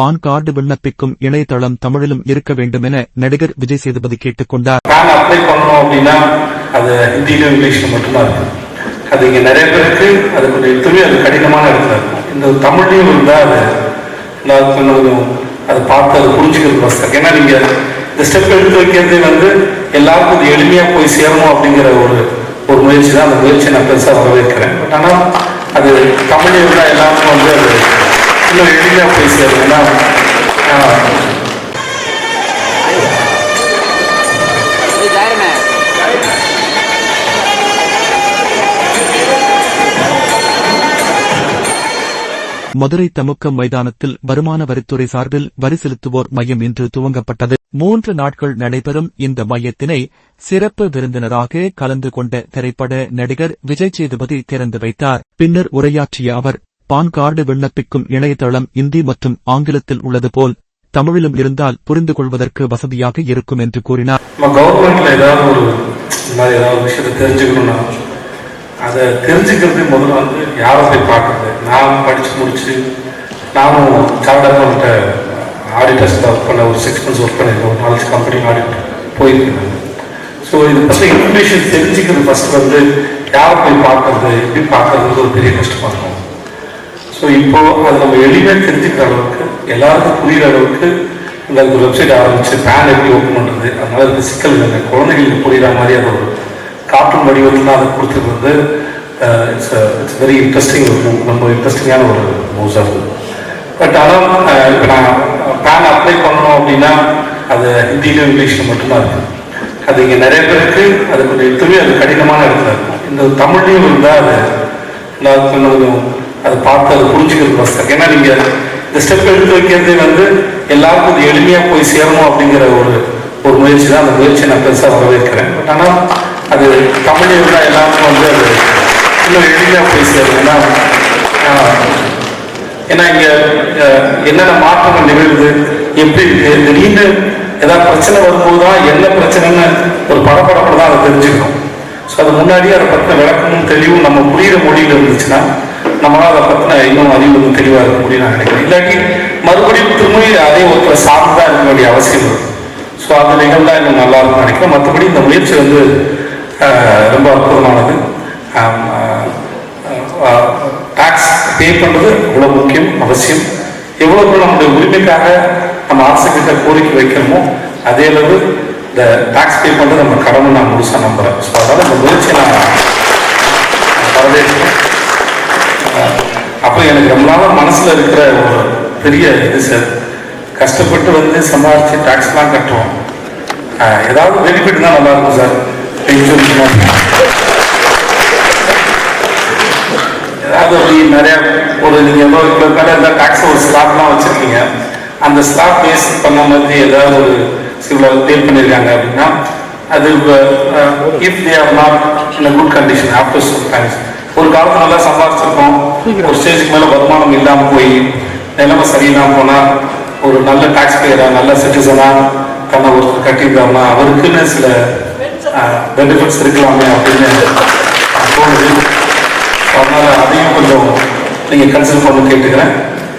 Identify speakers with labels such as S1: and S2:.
S1: PAN card விண்ணப்பிக்கும் இணையதளம் தமிழிலும் இருக்க வேண்டும் என நடிகர் விஜய் சேதுபதி கேட்டுக் கொண்டார்
S2: பேன் அப்ளை பண்ணணும் அப்படின்னா அது ஹிந்தியிலும் இங்கிலீஷில் மட்டும்தான் இருக்கும். அது இங்கே நிறைய பேருக்கு அது கொஞ்சம் எடுத்துமே அது கடினமான இடத்துல இருக்கும். இந்த தமிழ்லையும் இருந்தால் அது எல்லாருக்கும் கொஞ்சம் அதை பார்த்து அதை புரிஞ்சுக்கிறது வசதி ஏன்னா நீங்கள் இந்த ஸ்டெப் எடுத்து வைக்கிறது வந்து எல்லாருக்கும் இது எளிமையாக போய் சேரணும் அப்படிங்கிற ஒரு ஒரு முயற்சி தான். அந்த முயற்சியை நான் பெருசாக வரவேற்கிறேன். பட் ஆனால் அது தமிழ் இருந்தால் எல்லாருக்கும் வந்து அது
S1: மதுரை தமுக்கம் மைதானத்தில் வருமான வரித்துறை சார்பில் வரி செலுத்துவோர் மையம் இன்று துவங்கப்பட்டது. மூன்று நாட்கள் நடைபெறும் இந்த மையத்தினை சிறப்பு விருந்தினராக கலந்து கொண்ட திரைப்பட நடிகர் விஜய் சேதுபதி திறந்து வைத்தார். பின்னர் உரையாற்றிய அவர் பான் கார்டு விண்ணப்பிக்கும் இணையதளம் இந்தி மற்றும் ஆங்கிலத்தில் உள்ளது போல் தமிழிலும் இருந்தால் புரிந்து கொள்வதற்கு வசதியாக இருக்கும் என்று கூறினார்.
S2: நம்ம கவர்மெண்ட்ல ஏதாவது ஒரு மாதிரி ஏதாவது விஷயத்தை தெரிஞ்சுக்கணும்னா அதை தெரிஞ்சுக்கிறது முதல்ல வந்து யாரை போய் பார்க்கறது? நான் படிச்சு முடிச்சு நானும் சார்ட் அக்கௌண்ட் ஆடிட்டர்ஸ் ஒர்க் பண்ண ஒரு சிக்ஸ் மந்த்ஸ் ஒர்க் பண்ணியிருக்கோம். நாலஞ்சு கம்பெனி ஆடிட் போயிருக்கேன் ஸோ இது பற்றி இன்ஃபர்மேஷன் தெரிஞ்சுக்கிறது ஃபர்ஸ்ட் வந்து யாரை போய் பார்க்கறது எப்படி பார்க்கறது ஒரு பெரிய கஷ்டமாக இருக்கும். ஸோ இப்போ அது நம்ம எளிமையாக தெரிஞ்சுக்கிற அளவுக்கு எல்லாருக்கும் புரியுற அளவுக்கு இந்த ஒரு வெப்சைட் ஆரம்பிச்சு பேன் எப்படி ஓப்பன் பண்ணுறது அதனால இருக்க சிக்கல் இல்லை குழந்தைகளுக்கு புரியுற மாதிரி அது ஒரு கார்ட்டூன் வடிவத்தில் அதை கொடுத்தது வந்து இட்ஸ் இட்ஸ் வெரி இன்ட்ரெஸ்டிங் ரொம்ப இன்ட்ரெஸ்டிங்கான ஒரு மூவ்ஸாக இருக்குது பட் ஆனால் இப்போ நான் பேன் அப்ளை பண்ணணும் அப்படின்னா அது ஹிந்தியிலும் இங்கிலீஷில் மட்டும்தான் இருக்குது அது இங்கே நிறைய பேருக்கு அது கொஞ்சம் எடுத்துமே அது கடினமான இடத்துல இருக்கும் இந்த தமிழ்லையும் இருந்தால் அது எல்லாருக்கும் கொஞ்சம் அதை பார்த்து அதை புரிஞ்சுக்கிறது கஷ்டம் ஏன்னா நீங்கள் இந்த ஸ்டெப் எடுத்து வைக்கிறதே வந்து எல்லாருக்கும் இது எளிமையாக போய் சேரணும் அப்படிங்கிற ஒரு ஒரு முயற்சி தான். அந்த முயற்சியை நான் பெருசாக வரவேற்கிறேன். பட் ஆனால் அது தமிழ் இருந்தால் எல்லாருக்கும் வந்து அது இன்னும் எளிமையாக போய் சேரும். ஏன்னா ஏன்னா இங்கே என்னென்ன மாற்றங்கள் நிகழ்வுது எப்படி இருக்கு திடீர்னு ஏதாவது பிரச்சனை வரும்போது தான் என்ன பிரச்சனைன்னு ஒரு படப்படப்பு தான் அதை தெரிஞ்சுக்கணும். ஸோ அது முன்னாடியே அதை பற்றின விளக்கமும் தெளிவும் நம்ம புரிகிற மொழியில் இருந்துச்சுன்னா நம்மளால் அதை பற்றின இன்னும் அறிவு வந்து தெளிவாக இருக்கும் அப்படின்னு நான் நினைக்கிறேன். இல்லாட்டி மறுபடியும் திரும்பி அதே ஒருத்தர் சார்ந்து தான் இருக்க வேண்டிய அவசியம் இருக்கும் ஸோ அந்த நிகழ்வு இன்னும் நல்லா இருக்கும்னு நினைக்கிறேன். மற்றபடி இந்த முயற்சி வந்து ரொம்ப அற்புதமானது. டாக்ஸ் பே பண்ணுறது அவ்வளோ முக்கியம் அவசியம். எவ்வளவு நம்முடைய உரிமைக்காக நம்ம அரசுக்கிட்ட கோரிக்கை வைக்கிறோமோ அதே அளவு இந்த டாக்ஸ் பே பண்ணுறது நம்ம கடமை நான் முழுசாக நம்புகிறேன் ஸோ அதனால் இந்த முயற்சியை நான் வரவேற்கிறேன். அப்போ எனக்கு ரொம்ப நாளாக மனசில் இருக்கிற ஒரு பெரிய இது சார். கஷ்டப்பட்டு வந்து சம்பாதிச்சு டேக்ஸ்லாம் கட்டுறோம் ஏதாவது பெனிஃபிட் தான் நல்லா இருக்கும் சார். ஏதாவது அப்படி நிறைய ஒரு நீங்க எவ்வளோ இவ்வளோ மேலே இருந்தால் டேக்ஸ் ஒரு ஸ்லாப்லாம் வச்சிருக்கீங்க. அந்த ஸ்லாப் பேஸ் பண்ண மாதிரி ஏதாவது ஒரு சில பே பண்ணியிருக்காங்க அப்படின்னா அது if they are not in good condition after some ஒரு காலத்துல நல்லா சம்பாதிச்சிருக்கோம். ஒரு ஸ்டேஜுக்கு மேலே வருமானம் இல்லாமல் போய் நிலைமை சரியில்லாமல் போனால் ஒரு நல்ல டாக்ஸ் பேயரா நல்ல சிட்டிசனா தன்னை ஒருத்தர் கட்டியிருக்காருன்னா அவருக்குன்னு சில பெனிஃபிட்ஸ் இருக்கலாமே அப்படின்னு தோணுது. அதனால அதையும் கொஞ்சம் நீங்க கன்சிடர் பண்ண கேட்டுக்கிறேன்.